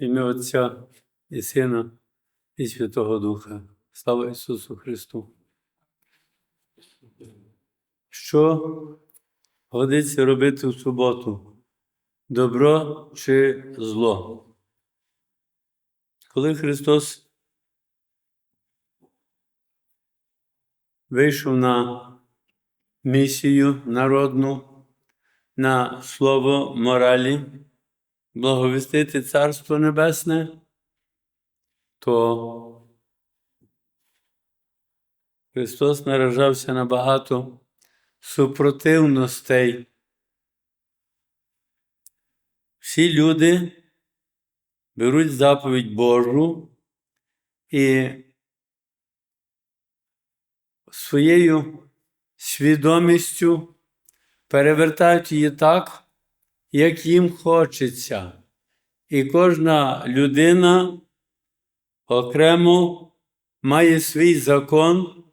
ім'я Отця і Сина, і Святого Духа. Слава Ісусу Христу. Що годиться робити в суботу? Добро чи зло? Коли Христос вийшов на місію народну, на слово моралі, благовістити Царство Небесне, то Христос наражався на багато супротивностей. Всі люди беруть заповідь Божу і своєю свідомістю перевертають її так, як їм хочеться. І кожна людина окремо має свій закон,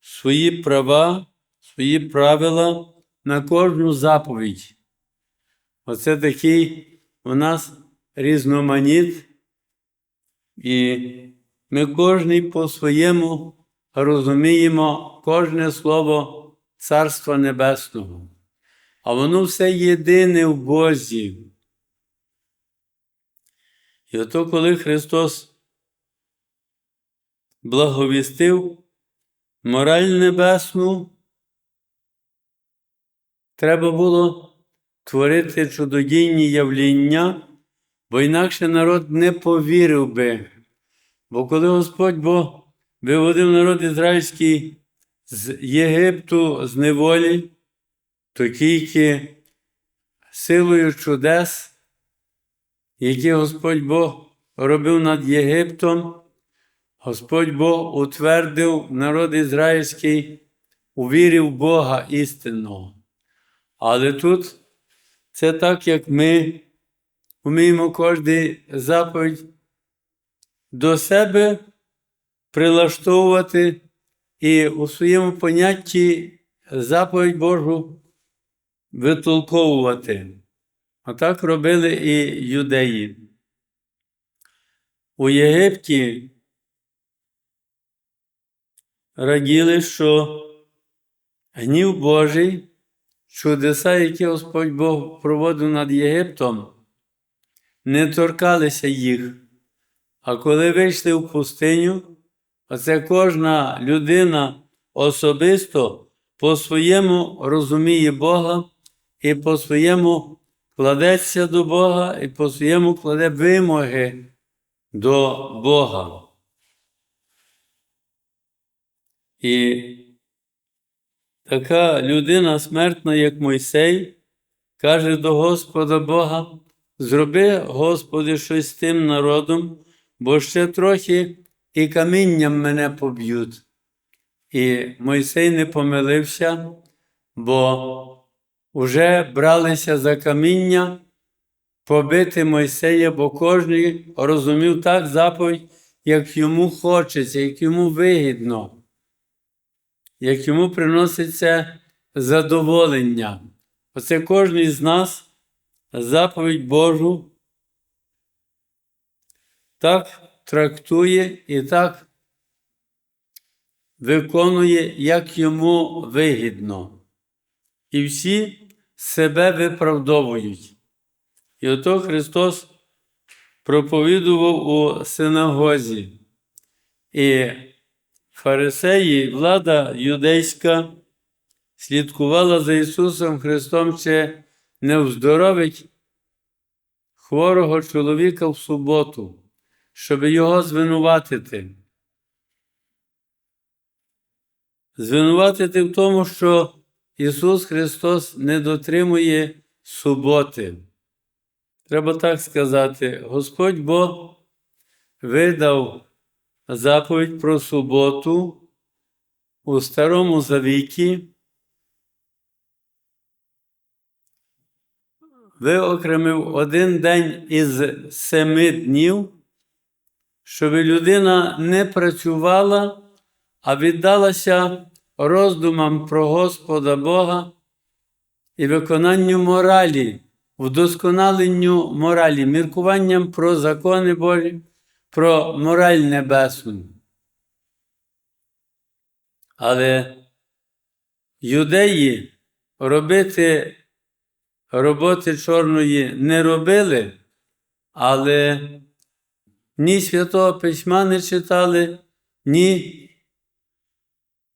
свої права, свої правила на кожну заповідь. Оце такий у нас різноманіт, і ми кожний по-своєму розуміємо кожне слово Царства Небесного. А воно все єдине в Бозі. І ото, коли Христос благовістив мораль небесну, треба було творити чудодійні явління, бо інакше народ не повірив би. Бо коли Господь Бог виводив народ ізраїльський з Єгипту з неволі, то тільки силою чудес, які Господь Бог робив над Єгиптом, Господь Бог утвердив народ ізраїльський у вірі в Бога істинного. Але тут це так, як ми вміємо кожен заповідь до себе прилаштовувати і у своєму понятті заповідь Божу витолковувати. А так робили і юдеї. У Єгипті раділи, що гнів Божий, чудеса, які Господь Бог проводив над Єгиптом, не торкалися їх. А коли вийшли в пустиню, оце кожна людина особисто по-своєму розуміє Бога і по-своєму кладеться до Бога, і по-своєму кладе вимоги до Бога. І така людина смертна, як Мойсей, каже до Господа Бога: зроби, Господи, щось з тим народом, бо ще трохи і камінням мене поб'ють. І Мойсей не помилився, бо вже бралися за каміння побити Мойсея, бо кожен розумів так заповідь, як йому хочеться, як йому вигідно, як йому приноситься задоволення. Оце кожен з нас заповідь Божу так трактує і так виконує, як йому вигідно. І всі себе виправдовують. І ото Христос проповідував у синагозі. І фарисеї, влада юдейська, слідкувала за Ісусом Христом, чи не вздоровить хворого чоловіка в суботу, щоб його звинуватити. Звинуватити в тому, що Ісус Христос не дотримує суботи. Треба так сказати, Господь Бог видав заповідь про суботу у Старому Завіті, виокремив один день із семи днів, щоб людина не працювала, а віддалася роздумам про Господа Бога і виконанню моралі вдосконаленню моралі, міркуванням про закони Божі, про мораль небесну. Але юдеї робити роботи чорної не робили, але ні Святого Письма не читали, ні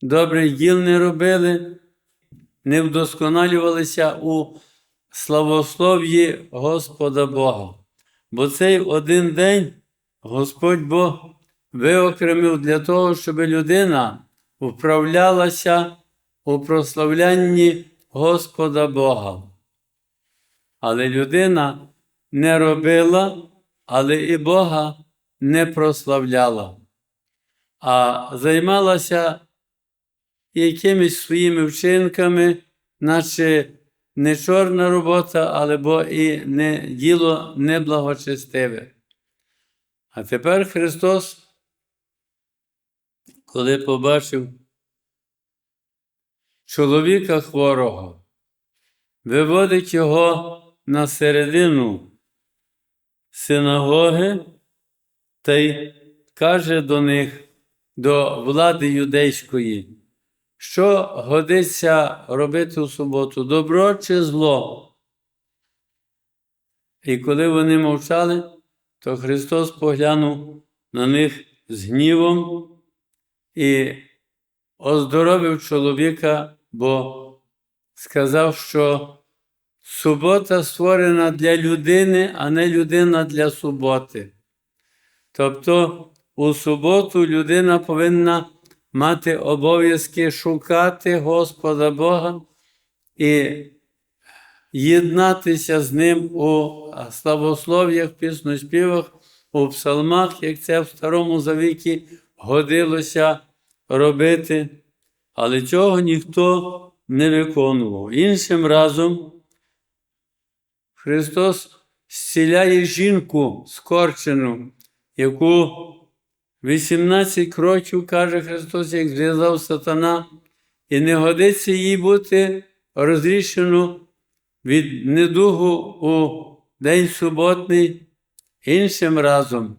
добрих діл не робили, не вдосконалювалися у славослов'ї Господа Бога. Бо цей один день Господь Бог виокремив для того, щоб людина вправлялася у прославлянні Господа Бога. Але людина не робила, але і Бога не прославляла, а займалася якимись своїми вчинками, наче не чорна робота, але бо і не діло неблагочестиве. А тепер Христос, коли побачив чоловіка хворого, виводить його на середину синагоги та й каже до них, до влади юдейської, що годиться робити у суботу, добро чи зло. І коли вони мовчали, то Христос поглянув на них з гнівом і оздоровив чоловіка, бо сказав, що субота створена для людини, а не людина для суботи. Тобто у суботу людина повинна мати обов'язки шукати Господа Бога і єднатися з Ним у славослов'ях, пісноспівах, у псалмах, як це в Старому Завіті годилося робити, але цього ніхто не виконував. Іншим разом Христос зціляє жінку скорчену, яку 18 років, каже Христос, як зв'язав сатана, і не годиться їй бути розрішено від недугу у день суботний. Іншим разом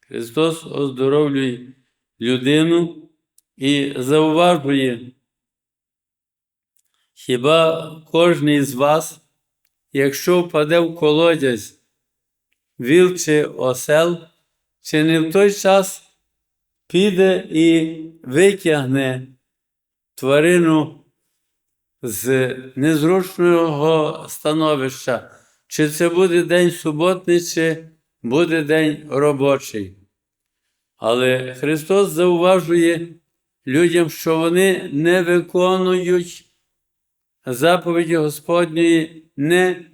Христос оздоровлює людину і зауважує, хіба кожен з вас, якщо впаде в колодязь віл чи осел, чи не в той час піде і витягне тварину з незручного становища, чи це буде день суботний, чи буде день робочий. Але Христос зауважує людям, що вони не виконують заповіді Господньої, не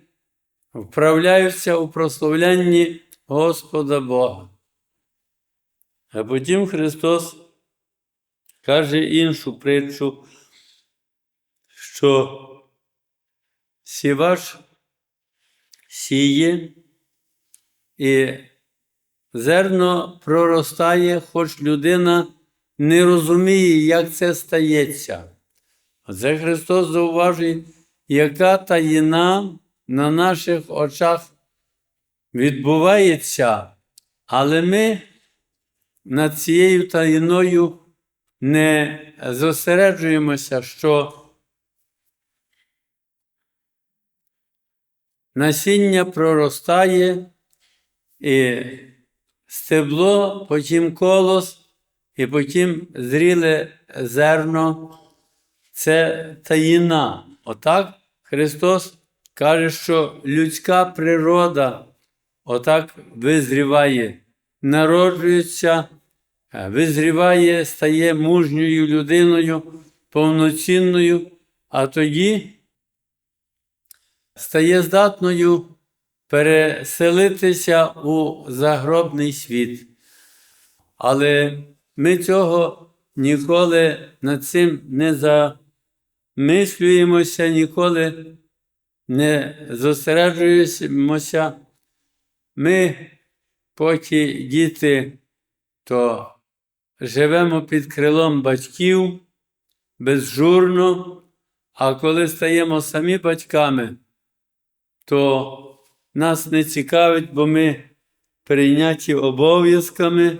вправляються у прославлянні Господа Бога. А потім Христос каже іншу притчу, що сівач сіє і зерно проростає, хоч людина не розуміє, як це стається. Оце Христос зауважує, яка таїна на наших очах відбувається, але ми над цією таїною не зосереджуємося, що насіння проростає і стебло, потім колос, і потім зріле зерно. Це таїна. Отак Христос каже, що людська природа отак визріває, народжується, визріває, стає мужньою людиною, повноцінною, а тоді стає здатною переселитися у загробний світ. Але ми цього ніколи над цим не замислюємося, ніколи не зосереджуємося. Ми, поки діти, то живемо під крилом батьків безжурно, а коли стаємо самі батьками, то нас не цікавить, бо ми прийняті обов'язками,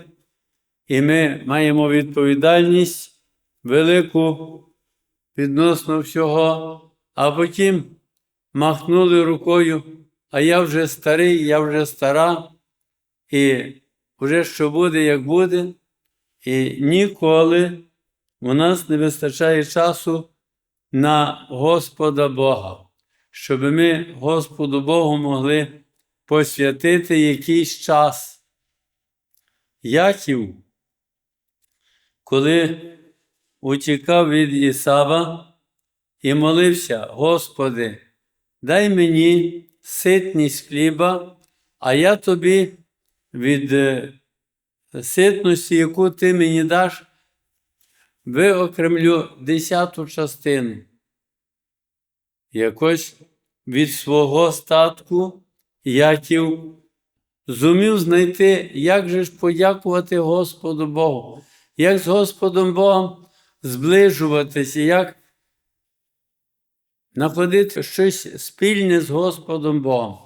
і ми маємо відповідальність велику відносно всього, а потім махнули рукою, а я вже старий, я вже стара, і вже що буде, як буде, і ніколи у нас не вистачає часу на Господа Бога, щоб ми Господу Богу могли посвятити якийсь час. Яків, коли утікав від Ісава і молився, Господи, дай мені ситність хліба, а я тобі від ситності, яку ти мені даш, виокремлю десяту частину. Якось від свого статку Яків зумів знайти, як же ж подякувати Господу Богу, як з Господом Богом зближуватися, як знаходити щось спільне з Господом Богом.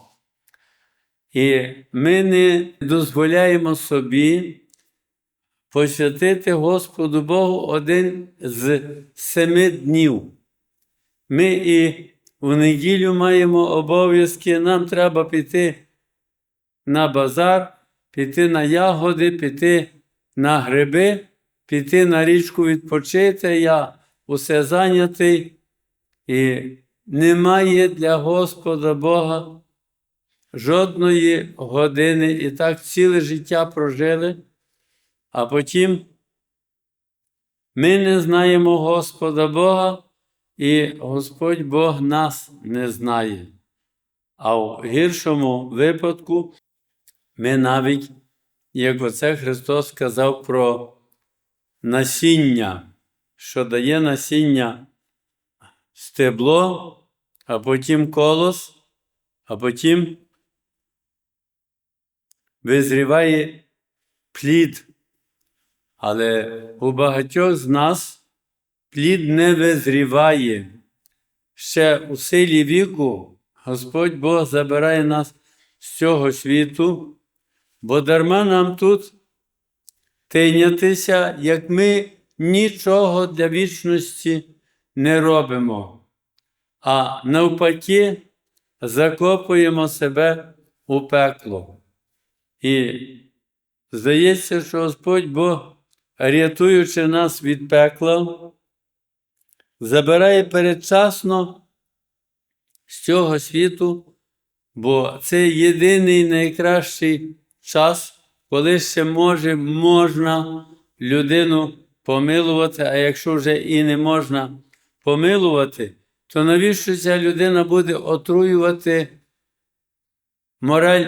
І ми не дозволяємо собі посвятити Господу Богу один з семи днів. Ми і в неділю маємо обов'язки, нам треба піти на базар, піти на ягоди, піти на гриби, піти на річку відпочити. Я усе зайнятий, і немає для Господа Бога жодної години. І так ціле життя прожили, а потім ми не знаємо Господа Бога, і Господь Бог нас не знає. А в гіршому випадку ми навіть, як оце Христос сказав про насіння, що дає насіння стебло, а потім колос, а потім визріває плід. Але у багатьох з нас плід не визріває. Ще у силі віку Господь Бог забирає нас з цього світу, бо дарма нам тут тийнятися, як ми нічого для вічності не робимо, а навпаки, закопуємо себе у пекло. І здається, що Господь Бог, рятуючи нас від пекла, забирає передчасно з цього світу, бо це єдиний найкращий час, коли ще може, можна людину помилувати, а якщо вже і не можна помилувати, то навіщо ця людина буде отруювати мораль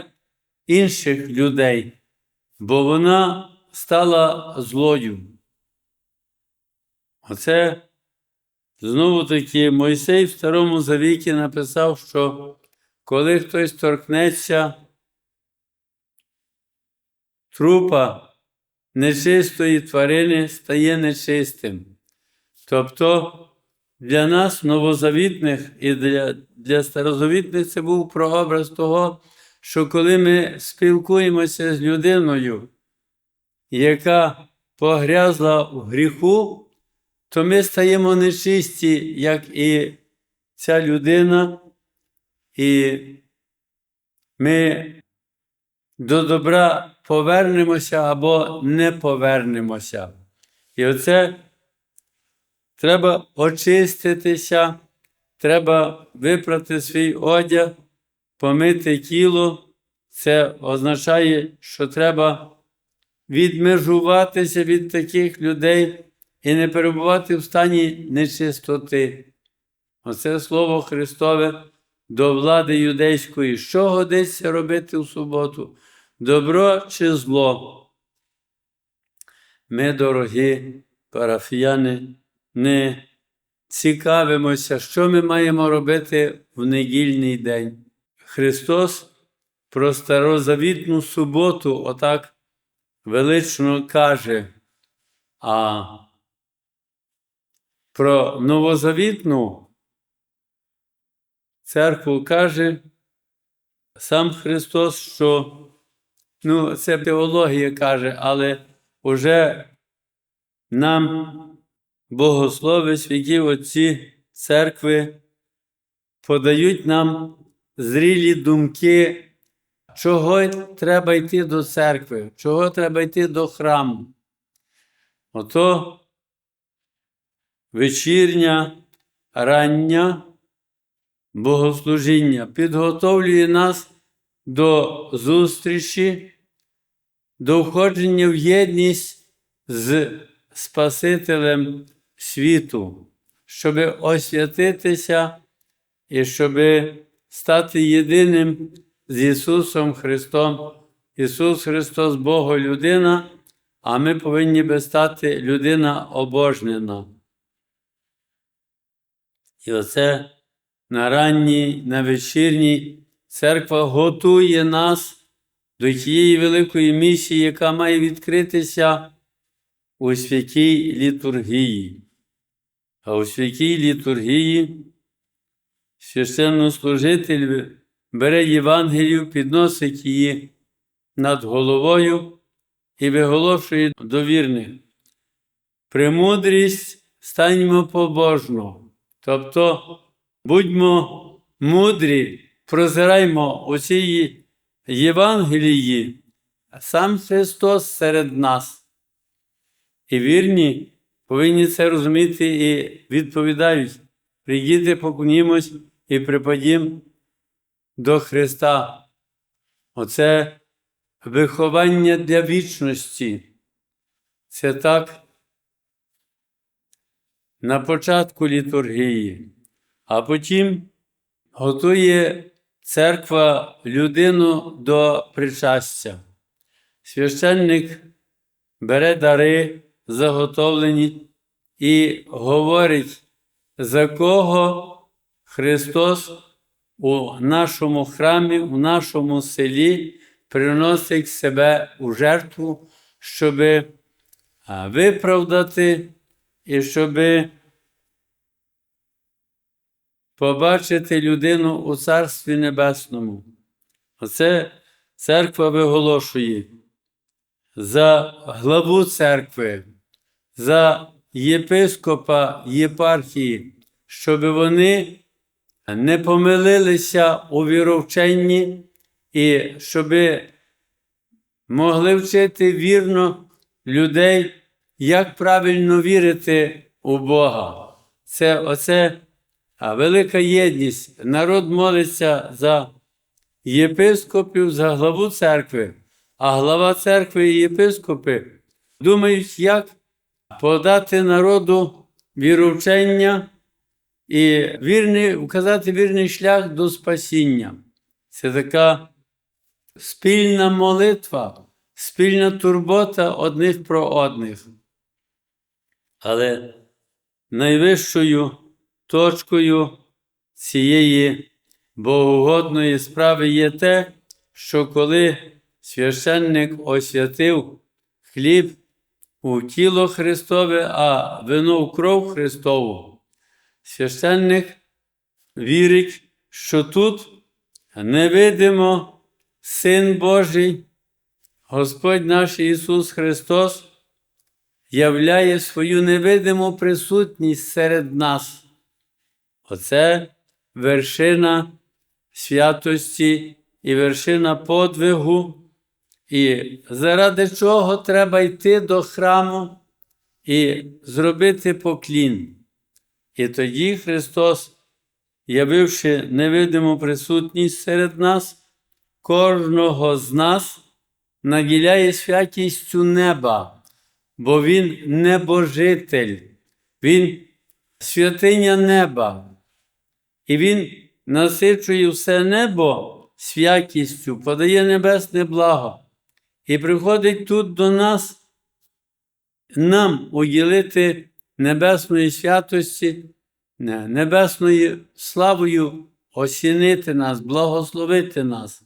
інших людей, бо вона стала злою. Оце знову таки Мойсей в Старому Завіті написав, що коли хтось торкнеться трупа нечистої тварини, стає нечистим. Тобто для нас, новозавітних і для, для старозавітних, це був прообраз того, що коли ми спілкуємося з людиною, яка погрязла в гріху, то ми стаємо нечисті, як і ця людина, і ми до добра повернемося або не повернемося. І оце треба очиститися, треба випрати свій одяг, помити тіло. Це означає, що треба відмежуватися від таких людей і не перебувати в стані нечистоти. Оце слово Христове до влади юдейської. Що годиться робити в суботу? Добро чи зло? Ми, дорогі парафіяни, не цікавимося, що ми маємо робити в недільний день. Христос про старозавітну суботу отак велично каже, а про новозавітну церкву каже, сам Христос, що ну, це теологія каже, але уже нам богослови, святі отці церкви подають нам зрілі думки, чого треба йти до церкви, чого треба йти до храму. Ото вечірня, рання богослужіння підготовлює нас до зустрічі, до входження в єдність з Спасителем світу, щоб освятитися і щоб стати єдиним з Ісусом Христом. Ісус Христос Бога людина, а ми повинні би стати людина обожнена. І оце на ранній, на вечірній церква готує нас до тієї великої місії, яка має відкритися у святій літургії. А у святій літургії священнослужитель бере Євангелію, підносить її над головою і виголошує до вірних. Премудрість станьмо побожно. Тобто будьмо мудрі, прозираймо у цій Євангелії, сам Христос серед нас. І вірні повинні це розуміти і відповідають. Прийдіте, поклонімось і припадім до Христа. Оце виховання для вічності. Це так на початку літургії, а потім готує церква людину до причастя. Священник бере дари, заготовлені, і говорить, за кого Христос у нашому храмі, у нашому селі приносить себе у жертву, щоб виправдати і щоб побачити людину у Царстві Небесному. Оце церква виголошує за главу церкви, за єпископа єпархії, щоб вони не помилилися у віровченні і щоб могли вчити вірно людей, як правильно вірити у Бога. Це оце велика єдність. Народ молиться за єпископів, за главу церкви, а глава церкви і єпископи думають, як подати народу віровчення і вірний, вказати вірний шлях до спасіння. Це така спільна молитва, спільна турбота одних про одних. Але найвищою точкою цієї богоугодної справи є те, що коли священник освятив хліб у тіло Христове, а вино в кров Христову, священник вірить, що тут невидимо Син Божий, Господь наш Ісус Христос, являє свою невидиму присутність серед нас. Оце вершина святості і вершина подвигу, і заради чого треба йти до храму і зробити поклін. І тоді Христос, явивши невидиму присутність серед нас, кожного з нас наділяє святістю неба, бо Він небожитель, Він святиня неба. І Він насичує все небо святістю, подає небесне благо. І приходить тут до нас нам уділити небесної святості, небесною славою осінити нас, благословити нас.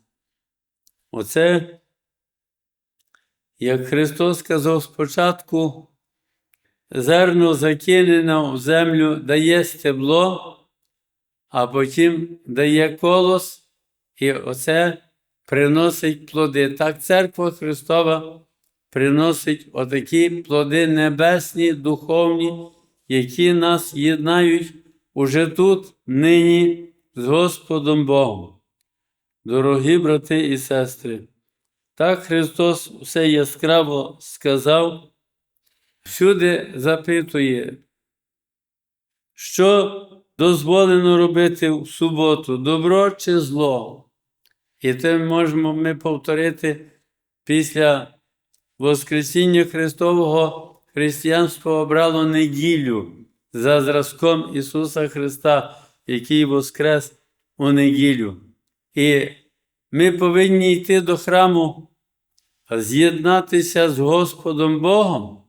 Оце, як Христос сказав спочатку, зерно закинене в землю дає стебло, а потім дає колос І оце приносить плоди. Так церква Христова приносить отакі плоди небесні, духовні, які нас єднають уже тут, нині з Господом Богом. Дорогі брати і сестри, так Христос все яскраво сказав, всюди запитує, що дозволено робити в суботу, добро чи зло. І це можемо ми повторити після Воскресіння Христового християнство обрало неділю за зразком Ісуса Христа, який воскрес у неділю. І ми повинні йти до храму, з'єднатися з Господом Богом,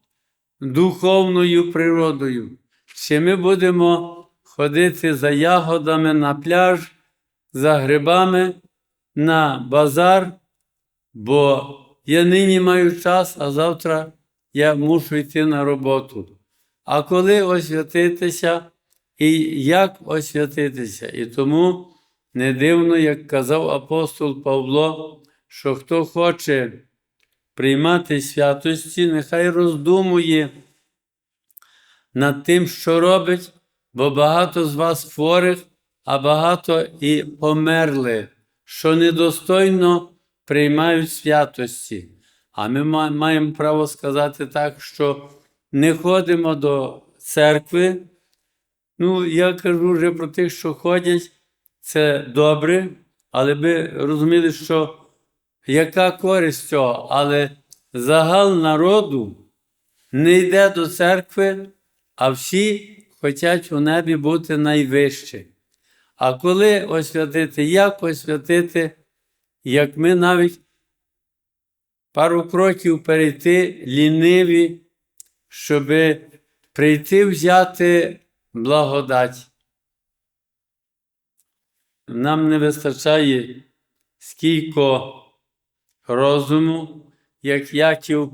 духовною природою. Чи ми будемо ходити за ягодами на пляж, за грибами на базар, бо я нині маю час, а завтра я мушу йти на роботу. А коли освятитися і як освятитися? І тому не дивно, як казав апостол Павло, що хто хоче приймати святості, нехай роздумує над тим, що робить, бо багато з вас хворих, а багато і померли, що недостойно приймають святості. А ми маємо право сказати так, що не ходимо до церкви. Ну, я кажу вже про тих, що ходять, це добре, але ви розуміли, що яка користь цього, але загал народу не йде до церкви, а всі хочуть у небі бути найвище. А коли освятити, як освятити, як ми навіть пару кроків перейти ліниві, щоб прийти взяти благодать. Нам не вистачає скільки розуму, як Яків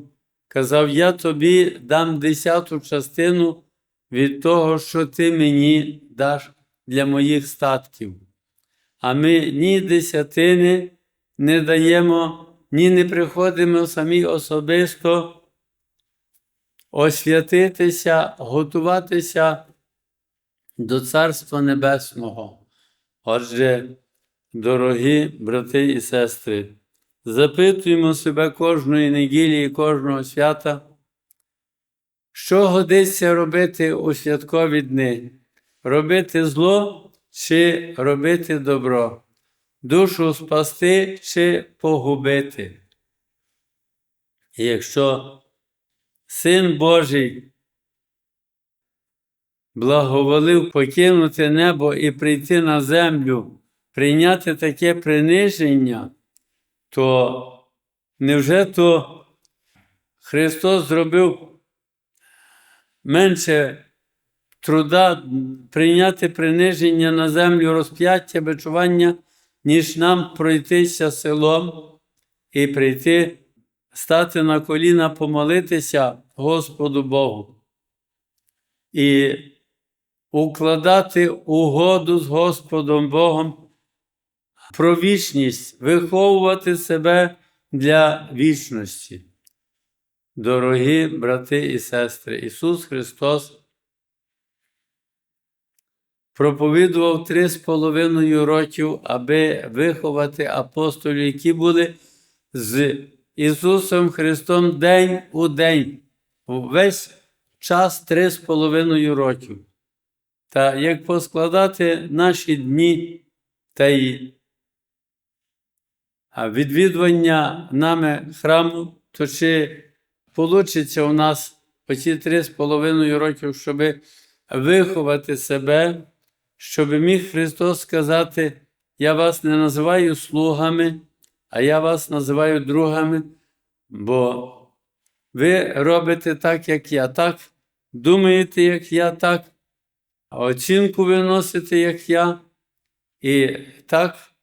казав, я тобі дам десяту частину від того, що ти мені даш для моїх статків. А ми ні десятини не даємо, ні не приходимо самі особисто освятитися, готуватися до Царства Небесного. Отже, дорогі брати і сестри, запитуємо себе кожної неділі і кожного свята, що годиться робити у святкові дні? Робити зло чи робити добро? Душу спасти чи погубити? І якщо Син Божий благоволив покинути небо і прийти на землю, прийняти таке приниження, то невже то Христос зробив менше труда прийняти приниження на землю розп'яття, бичування, ніж нам пройтися селом і прийти, стати на коліна, помолитися Господу Богу і укладати угоду з Господом Богом про вічність, виховувати себе для вічності. Дорогі брати і сестри, Ісус Христос проповідував три з половиною років, аби виховати апостолів, які були з Ісусом Христом день у день, весь час три з половиною років. Та як поскладати наші дні та й відвідування нами храму, то чи вийде у нас оці три з половиною років, щоб виховати себе, щоб міг Христос сказати, я вас не називаю слугами, а я вас називаю другами, бо ви робите так, як я, так, думаєте, як я, так, а оцінку виносите, як я, і так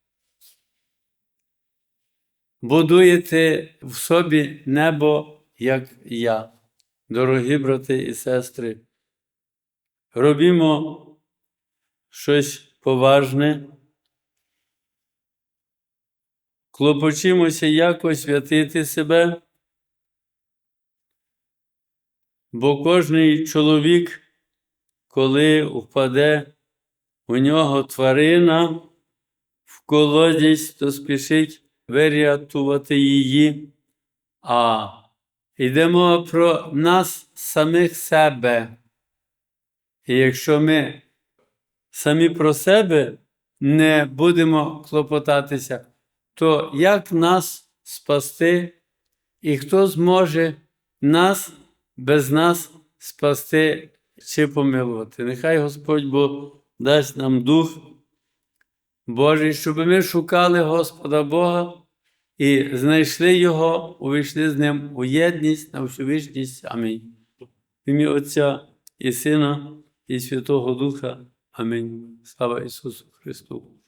будуєте в собі небо, як я. Дорогі брати і сестри, робімо щось поважне, клопочимося якось святити себе, бо кожний чоловік, коли впаде у нього тварина в колодязь, то спішить вирятувати її. А йде мова про нас самих себе. І якщо ми самі про себе не будемо клопотатися, то як нас спасти, і хто зможе нас без нас спасти чи помилувати? Нехай Господь Бог дасть нам дух Божий, щоб ми шукали Господа Бога і знайшли Його, увійшли з Ним у єдність на всю вічність. Амінь. В ім'я Отця і Сина, і Святого Духа. Амінь. Слава Ісусу Христу!